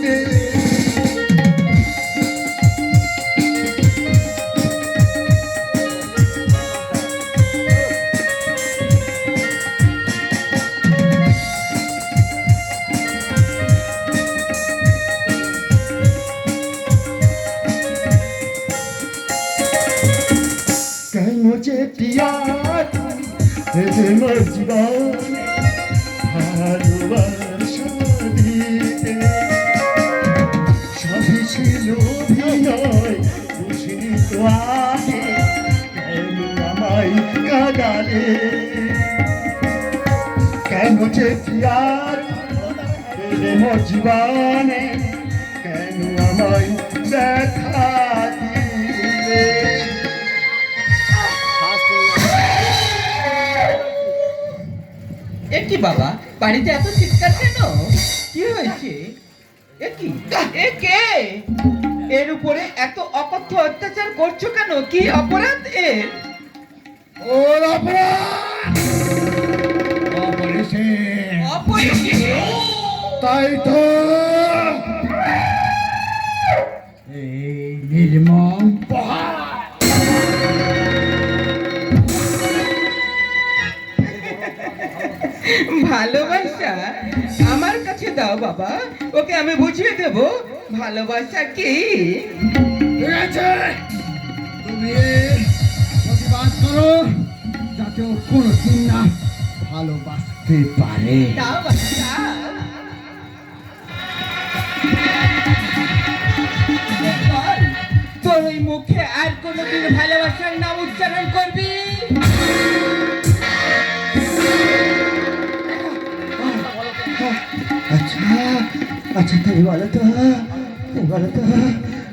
feeling. কাদালে কেন যে peer জীবনে? কেন আমায় দেখা দিলে? কি বাবা, বাড়িতে এত চিৎকার কেন? কি হয়েছে? এ কি? কে? এর উপরে এত অকথ্য অত্যাচার করছ কেন? কি অপরাধ এর? ওর অপরাধ! তাই তো এই নির্মম পাহাড়। ভালোবাসা আমার কাছে দাও বাবা। ওকে আমি বুঝিয়ে দেব। ভালোবাসা কি? ঠিক আছে। তুমি করো যাতে ও কোনোদিন না ভালোবাসতে পারে। তোর ওই মুখে আর কোনোদিন ভালোবাসার নাম উচ্চারণ করবি? আচ্ছা আচ্ছা তুমি বলো তো তুমি বলো তো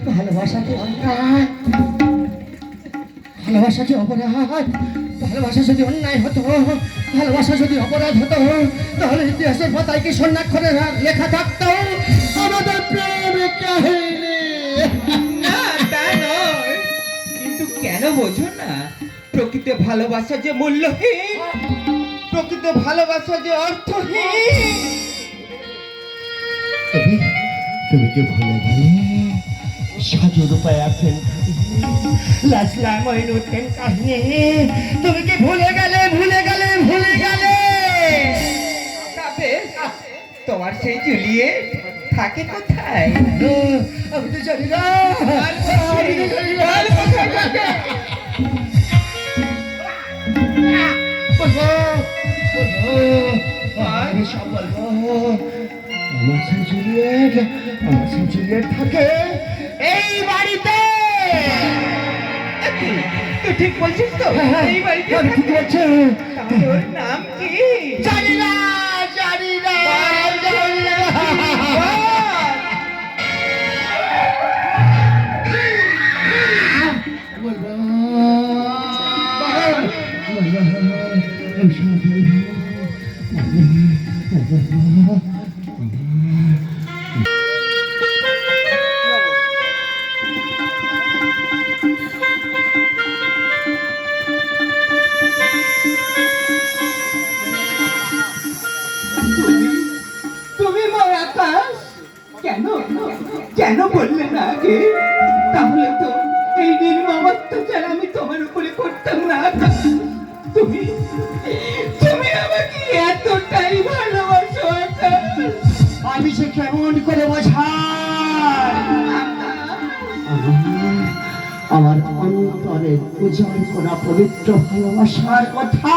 ভালোবাসা কি অন্যায় ভালোবাসা যে অপরাধ ভালোবাসা যদি অন্যায় হতো ভালোবাসা যদি অপরাধ হতো তাহলে ইতিহাসের পাতায় কি সন্ন্যাক্ষরে লেখা থাকতো? আমাদের প্রেম কাহিনী। কিন্তু কেন বোঝো না প্রকৃত ভালোবাসা যে মূল্যহীন প্রকৃত ভালোবাসা যে অর্থহীন। তুমি তুমি কি ভুলে গেলে? সাজু রূপায় আছেন। লাসলা মইনুদ্দিন কাহিনী। তুমি কি ভুলে গেলে ভুলে গেলে ভুলে গেলে? তোমার সেই জুলিয়ে থাকে কোথায়? আমি তো জানি না। আমার সেই জুলিয়েট আমার সেই জুলিয়েট থাকে তুই ঠিক বলছিস তো? এই বাড়িতে ঠিক থাকে? বলছি ওর নাম কি? জানি না আগে তাহলে তো এই নির্মম অত্যাচার আমি তোমার উপরে করতাম না। তুমি তুমি আমাকে এতটাই ভালোবাসো আমি সে কেমন করে বোঝাই? আমার অন্তরে করা পবিত্র ভালোবাসার কথা।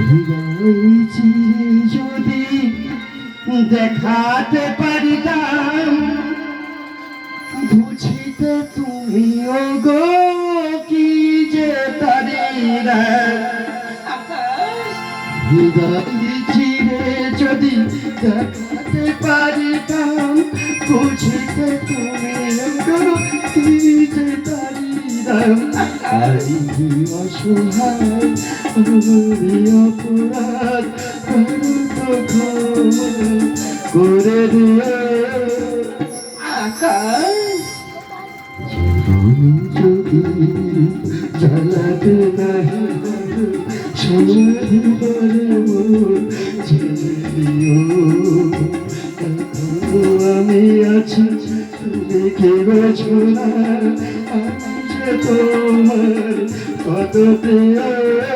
হৃদয় দেখাতে পারিতাম। বুঝিতে তুমিও গো কি যে চিরে যদি দেখাতে পারিতাম, বুঝিতে তুমি কি যে অসহায় অপরাধ করো দিও আকাশ জ্বালাতে নাহি সমাধি করে আমি আছি তুমি কে না আমি যে তোমার কত প্রিয়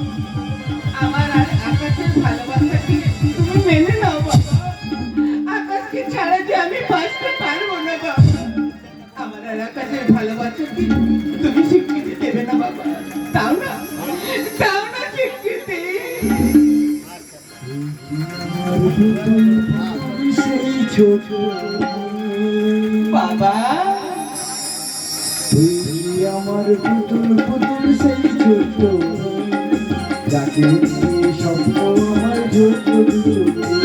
না বাবা। তাও ছোট আমার পুতুল সেই ছোট যাকে স্বপ্ন আমার ছোট নতুন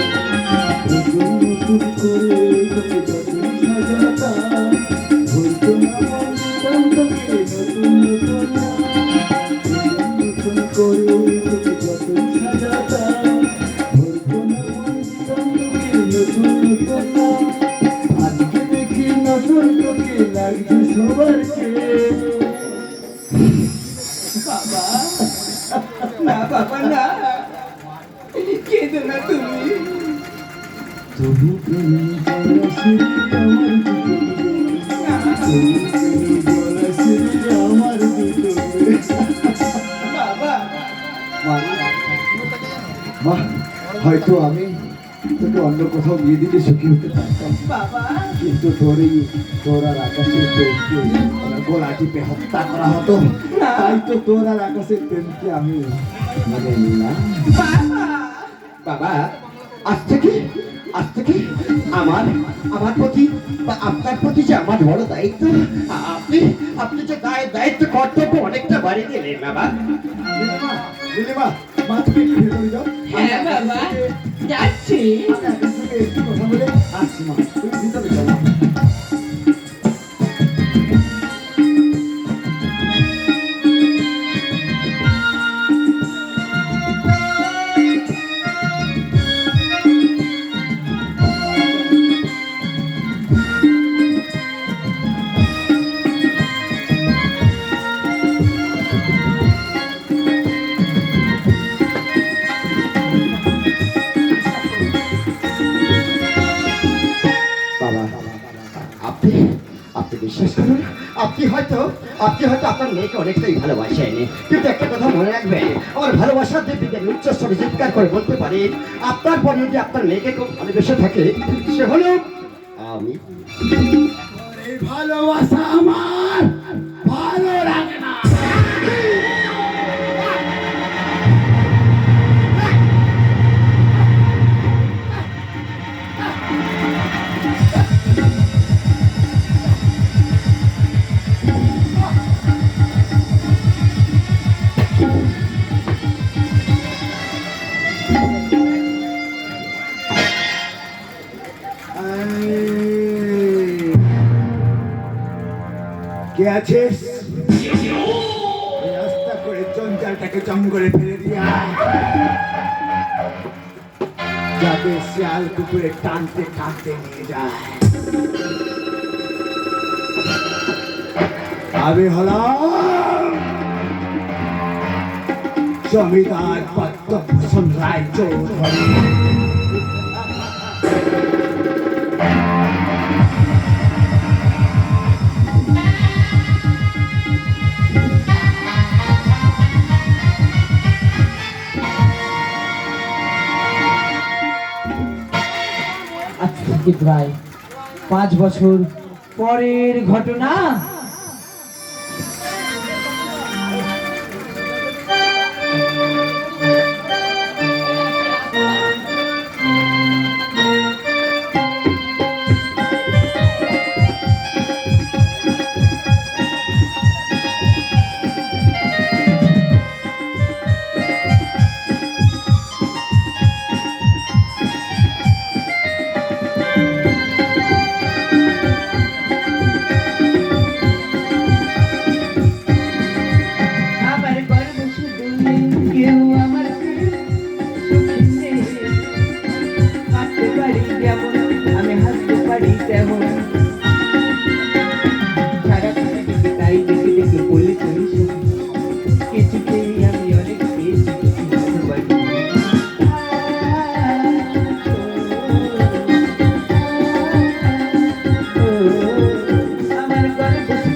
লাগছে বাবা না বাবা না কেঁদো না তুমি তবু প্রেমী জলাশয় আমার ভিতরে তবু প্রেমী জলাশয় আমার বাবা মা মা হয়তো আমি তোকে অন্য কোথাও বিয়ে দিলে সুখী হতে পারতাম। বাবা কিন্তু তোর এই তোর আর আকাশের প্রেমকে গোলা টিপে হত্যা করা হতো। তাই তো তোর আর আকাশের প্রেমকে আমি মানে নিলাম। বাবা আজ থেকে আজ থেকে আমার আমার প্রতি বা আপনার প্রতি যে আমার বড় দায়িত্ব আপনি আপনি যে দায় দায়িত্ব কর্তব্য অনেকটা বাড়িয়ে দিলেন বাবা। নীলিমা নীলিমা মা তুমি একটু ভেতরে যাও। হ্যাঁ বাবা যাচ্ছি। আমি আকাশ থেকে একটু কথা বলে আসছি মা তুমি ভিতরে যাও আপনি বিশ্বাস করুন আপনি হয়তো আপনি হয়তো আপনার মেয়েকে অনেকটাই ভালোবাসেন। কিন্তু একটা কথা মনে রাখবেন, আমার ভালোবাসার দেবীদের উচ্চ স্বরে চিৎকার করে বলতে পারি, আপনার পরে যদি আপনার মেয়েকে খুব ভালোবেসে থাকে, সে হলো আমি। ভালোবাসা আমার। কে আছিস? রাস্তা করে জঞ্জালটাকে জঙ্গলে ফেলে দিয়া যাতে শিয়াল কুকুরে টানতে টানতে নিয়ে যায়। আমি হলাম জমিদার পদ্মভূষণ রায় চৌধুরী আজ থেকে প্রায় পাঁচ বছর পরের ঘটনা।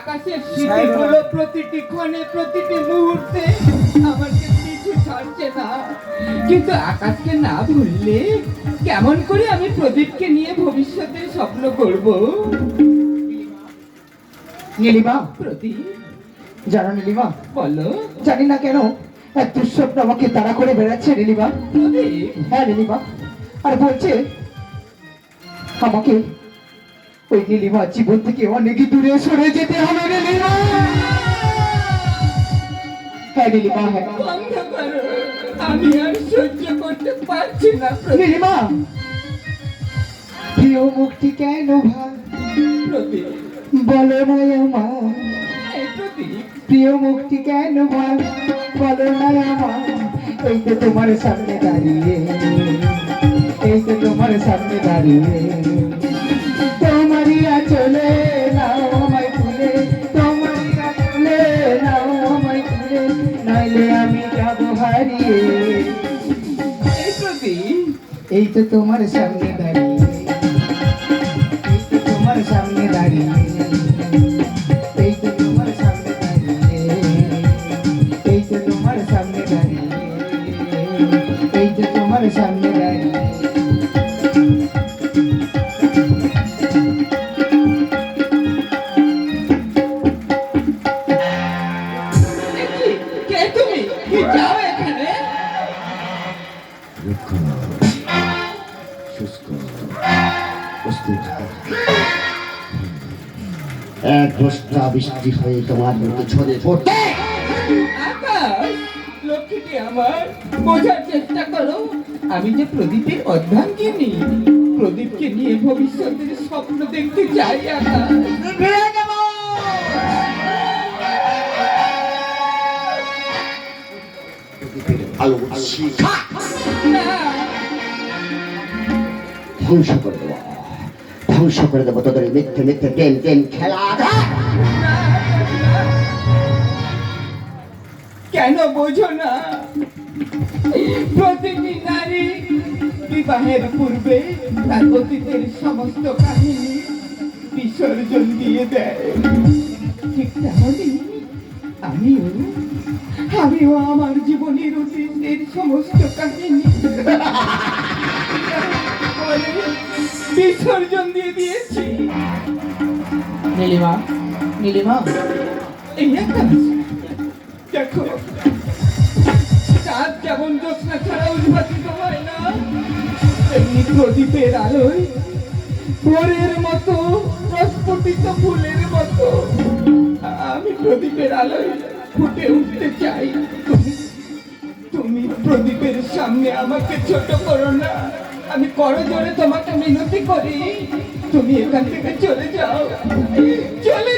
আকাশের স্মৃতিগুলো প্রতিটি ক্ষণে প্রতিটি মুহূর্তে আমাকে পিছু ছাড়ছে না। কিন্তু আকাশকে না ভুললে কেমন করে আমি প্রদীপকে নিয়ে ভবিষ্যতের স্বপ্ন করব? নীলিমা প্রদীপ জানো নীলিমা বলো। জানি না কেন এক দুঃস্বপ্ন আমাকে তাড়া করে বেড়াচ্ছে নীলিমা। প্রদীপ? হ্যাঁ নীলিমা। আর বলছে আমাকে ওই নীলিমা জীবন থেকে অনেক দূরে সরে যেতে হবে নীলিমা হ্যাঁ নীলিমা হ্যাঁ বন্ধ করো আমি আর সহ্য করতে পারছি না নীলিমা প্রিয় মুক্তি কেন ভাই প্রদীপ বলো না আমার প্রিয় মুক্তি কেন ভাই বলো না আমার এই তো তোমার সামনে দাঁড়িয়ে এই তো তোমার সামনে দাঁড়িয়ে তো তোমার সামনে দাঁড়িয়ে। তোমার সামনে দাঁড়িয়ে। হয়ে তোমার মধ্যে ছড়ে পড়তে আকাশ লক্ষ্মীটি আমার বোঝার চেষ্টা করো। আমি যে প্রদীপের অর্ধাঙ্গিনী প্রদীপকে নিয়ে ভবিষ্যতের স্বপ্ন দেখতে চাই আকাশ। আলো শিখা। ধ্বংস করে দেবো। ধ্বংস করে দেবো তোদের মিথ্যে মিথ্যে গেম গেম খেলা। কেন বোঝো না? প্রতিটি নারী বিবাহের পূর্বে তার অতীতের সমস্ত কাহিনী বিসর্জন দিয়ে দেয়। ঠিক তেমনই আমিও আমিও আমার জীবনের অতীতের সমস্ত কাহিনী বিসর্জন দিয়ে দিয়েছি। নীলিমা নীলিমা। এই একটা দেখো প্রদীপের আলোয় ভোরের মতো প্রস্ফুটিত ফুলের মতো। আমি প্রদীপের আলোয় ফুটে উঠতে চাই। তুমি প্রদীপের সামনে আমাকে ছোট করো না। আমি করো জোরে তোমাকে মিনতি করি। তুমি এখান থেকে চলে যাও। চলে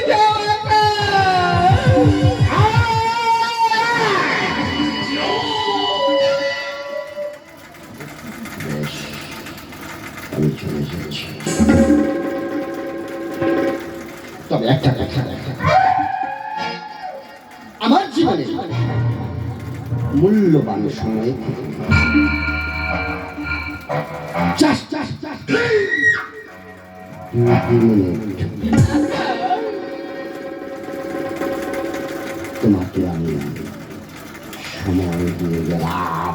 হবে, একটা কথা আমার জীবনে মূল্যবান সময় চাষ চাষ তোমাকে আমি সময় দিয়ে গেলাম।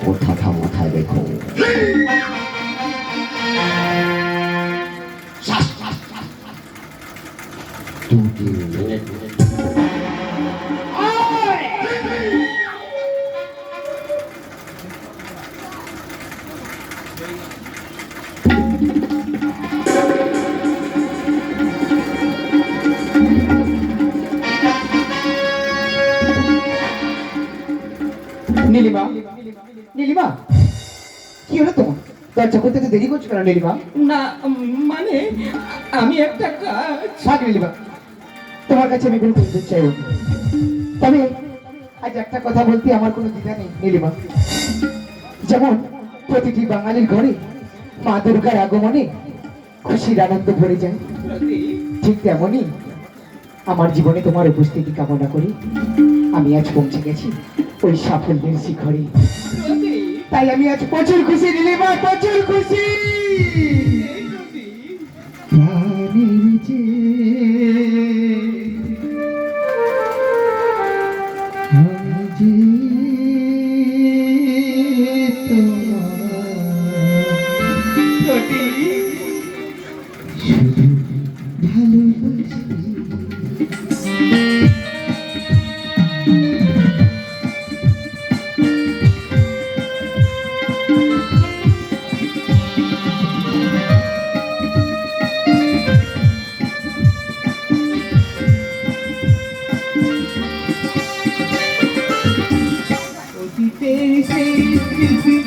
কোথা থামো? 开胃口。嘟嘟。你立吧，你立吧，你立吧。কি হলো তোমার? দরজা করতে তো দেরি করছ কেন নীলিমা? না মানে আমি একটা কাজ থাক নীলিমা। তোমার কাছে আমি কোনো চাইব না। তবে আজ একটা কথা বলতে আমার কোনো দ্বিধা নেই নীলিমা। যেমন প্রতিটি বাঙালির ঘরে মা দুর্গার আগমনে খুশির আনন্দ ভরে যায়। ঠিক তেমনই আমার জীবনে তোমার উপস্থিতি কামনা করি। আমি আজ পৌঁছে গেছি ওই সাফল্যের শিখরে। তাই আমি আজ প্রচুর খুশি নীলিমা প্রচুর সেই স্মৃতি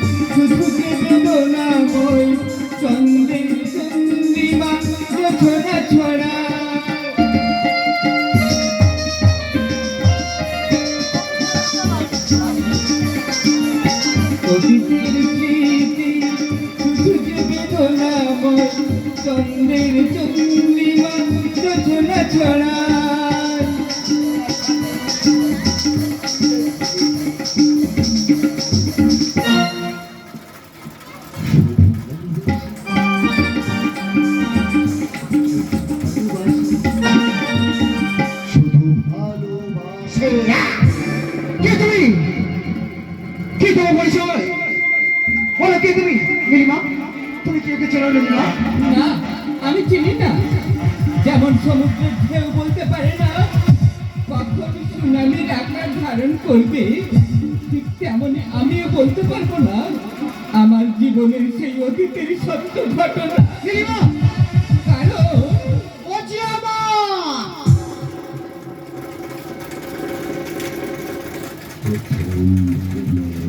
সমুদ্রের ঢেউ বলতে পারে না। কখন সুনামির আকার ধারণ করবে ঠিক তেমনই আমিও বলতে পারব না। আমার জীবনের সেই অতীতের সত্য ঘটনা। কারণ ঠিকানা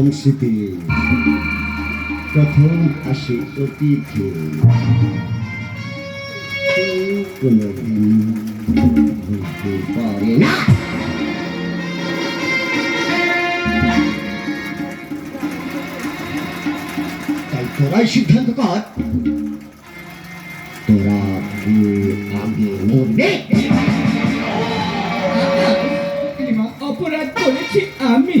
প্রথম স্মৃতি। প্রথম আসে অতিথি। কোনদিন ভুলতে পারে না। তাই তোরাই সিদ্ধান্ত কর। তোরা কে আগে মরবে অপরাধ করেছি আমি।